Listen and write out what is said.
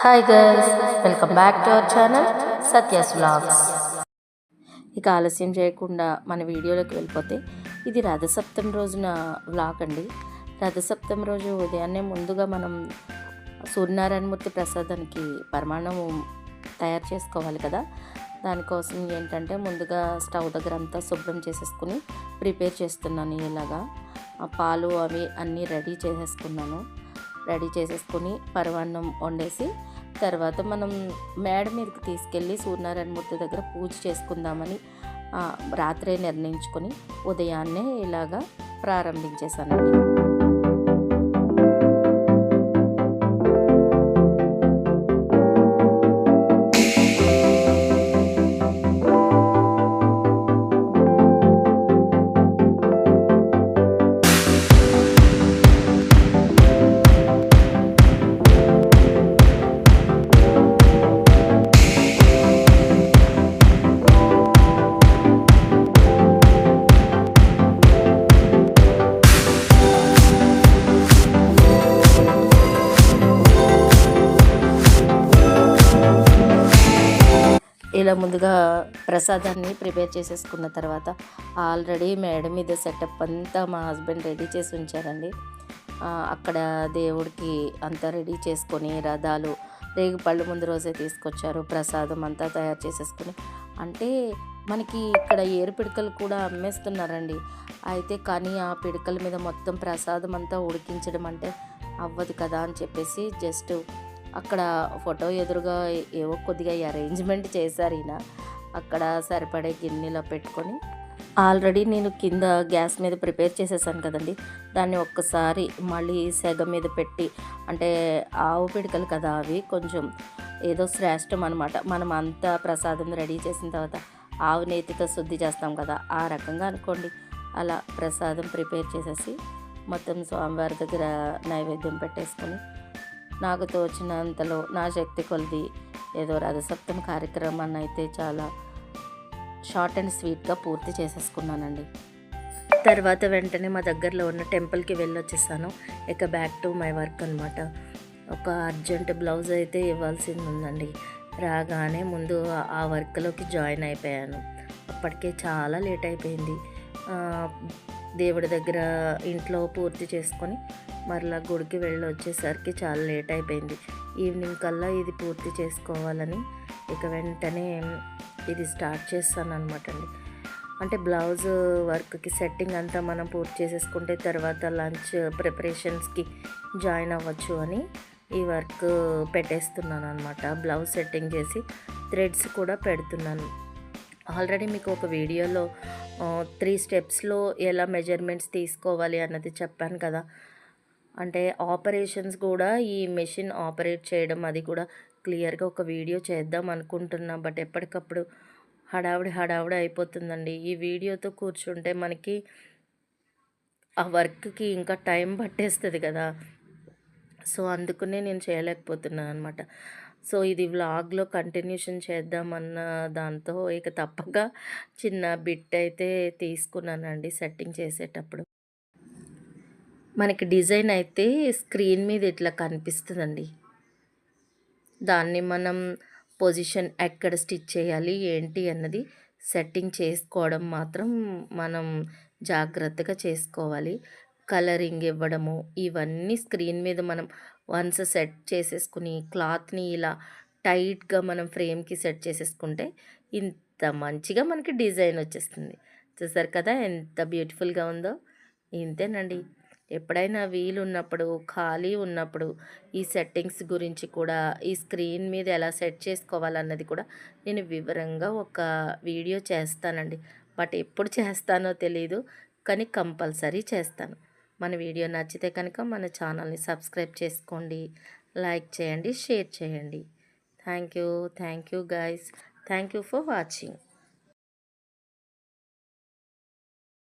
Hi girls welcome back to our channel Satya's vlogs ఇక ఆలస్యం చేయకుండా మన వీడియోలోకి వెళ్ళిపోతే ఇది రథసప్తమి రోజున వ్లాగ్ అండి. రథసప్తమి రోజు ఉదయాన్నే ముందుగా మనం సూర్యనారాయణమూర్తి ప్రసాదానికి పరిమాణం తయారు చేసుకోవాలి కదా. దానికోసం ఏంటంటే ముందుగా స్టవ్ దగ్గర అంతా శుభ్రం చేసేసుకుని ప్రిపేర్ చేస్తున్నాను ఇలాగా. పాలు అవి అన్నీ రెడీ చేసేసుకున్నాను. రెడీ చేసేసుకొని పరవాన్నం వండేసి తర్వాత మనం మేడ మీదకి తీసుకెళ్ళి సూర్యనారాయణమూర్తి దగ్గర పూజ చేసుకుందామని రాత్రే నిర్ణయించుకొని ఉదయాన్నే ఇలాగా ప్రారంభించేశానండి. ఇలా ముందుగా ప్రసాదాన్ని ప్రిపేర్ చేసేసుకున్న తర్వాత ఆల్రెడీ మేడ మీద సెటప్ అంతా మా హస్బెండ్ రెడీ చేసి ఉంచారండి. అక్కడ దేవుడికి అంతా రెడీ చేసుకొని రథాలు రేగు పళ్ళు ముందు రోజే తీసుకొచ్చారు. ప్రసాదం అంతా తయారు చేసేసుకుని. అంటే మనకి ఇక్కడ ఏరు పిడకలు కూడా అమ్మేస్తున్నారండి. అయితే కానీ ఆ పిడకల మీద మొత్తం ప్రసాదం అంతా ఉడికించడం అంటే అవ్వదు కదా అని చెప్పేసి జస్ట్ అక్కడ ఫోటో ఎదురుగా ఏవో కొద్దిగా అరేంజ్మెంట్ చేశారు ఈయన. అక్కడ సరిపడే గిన్నెలో పెట్టుకొని ఆల్రెడీ నేను కింద గ్యాస్ మీద ప్రిపేర్ చేసేసాను కదండి. దాన్ని ఒక్కసారి మళ్ళీ సెగ మీద పెట్టి అంటే ఆవు పిడకలు కదా అవి కొంచెం ఏదో శ్రేష్టం అనమాట మనం అంతా ప్రసాదం రెడీ చేసిన తర్వాత ఆవు నేతితో శుద్ధి చేస్తాం కదా ఆ రకంగా అనుకోండి. అలా ప్రసాదం ప్రిపేర్ చేసేసి మొత్తం స్వామివారి దగ్గర నైవేద్యం పెట్టేసుకొని నాకు తోచినంతలో నా శక్తి కొలిది. ఏదో రథసప్తమి కార్యక్రమాన్ని అయితే చాలా షార్ట్ అండ్ స్వీట్గా పూర్తి చేసేసుకున్నానండి. తర్వాత వెంటనే మా దగ్గరలో ఉన్న టెంపుల్కి వెళ్ళొచ్చేసాను. ఇక బ్యాక్ టు మై వర్క్ అనమాట ఒక అర్జెంట్ బ్లౌజ్ అయితే ఇవ్వాల్సింది ఉందండి రాగానే ముందు ఆ వర్క్లోకి జాయిన్ అయిపోయాను. అప్పటికే చాలా లేట్ అయిపోయింది. దేవుడి దగ్గర ఇంట్లో పూర్తి చేసుకొని మరలా గుడికి వెళ్ళి వచ్చేసరికి చాలా లేట్ అయిపోయింది. ఈవినింగ్ కల్లా ఇది పూర్తి చేసుకోవాలని ఇక వెంటనే ఇది స్టార్ట్ చేస్తాను అనమాట అండి. అంటే బ్లౌజ్ వర్క్కి సెట్టింగ్ అంతా మనం పూర్తి చేసేసుకుంటే తర్వాత లంచ్ ప్రిపరేషన్స్కి జాయిన్ అవ్వచ్చు అని ఈ వర్క్ పెట్టేస్తున్నాను అనమాట బ్లౌజ్ సెట్టింగ్ చేసి థ్రెడ్స్ కూడా పెడుతున్నాను. ఆల్రెడీ మీకు ఒక వీడియోలో త్రీ స్టెప్స్లో ఎలా మెజర్మెంట్స్ తీసుకోవాలి అన్నది చెప్పాను కదా. అంటే ఆపరేషన్స్ కూడా ఈ మెషిన్ ఆపరేట్ చేయడం అది కూడా క్లియర్గా ఒక వీడియో చేద్దాం అనుకుంటున్నా. బట్ ఎప్పటికప్పుడు హడావుడి హడావుడి అయిపోతుందండి. ఈ వీడియోతో కూర్చుంటే మనకి ఆ వర్క్కి ఇంకా టైం పట్టేస్తుంది కదా. సో అందుకనే నేను చేయలేకపోతున్నాను అనమాట సో ఇది వ్లాగ్లో కంటిన్యూషన్ చేద్దామన్న దాంతో ఇక తప్పక చిన్న బిట్ అయితే తీసుకున్నానండి సెట్టింగ్ చేసేటప్పుడు. మనకి డిజైన్ అయితే స్క్రీన్ మీద ఇట్లా కనిపిస్తుందండి. దాన్ని మనం పొజిషన్ ఎక్కడ స్టిచ్ చేయాలి ఏంటి అన్నది సెట్టింగ్ చేసుకోవడం మాత్రం మనం జాగ్రత్తగా చేసుకోవాలి. కలరింగ్ ఇవ్వడము ఇవన్నీ స్క్రీన్ మీద మనం వన్స్ సెట్ చేసేసుకుని క్లాత్ని ఇలా టైట్గా మనం ఫ్రేమ్కి సెట్ చేసేసుకుంటే ఇంత మంచిగా మనకి డిజైన్ వచ్చేస్తుంది. చూసారు కదా ఎంత బ్యూటిఫుల్గా ఉందో? ఇంతేనండి. ఎప్పుడైనా వీలు ఉన్నప్పుడు ఖాళీ ఉన్నప్పుడు ఈ సెట్టింగ్స్ గురించి కూడా ఈ స్క్రీన్ మీద ఎలా సెట్ చేసుకోవాలన్నది కూడా నేను వివరంగా ఒక వీడియో చేస్తానండి. బట్ ఎప్పుడు చేస్తానో తెలీదు కానీ కంపల్సరీ చేస్తాను. మన వీడియో నచ్చితే కనుక మన ఛానల్ని సబ్స్క్రైబ్ చేసుకోండి లైక్ చేయండి షేర్ చేయండి. Thank you thank you guys thank you for watching.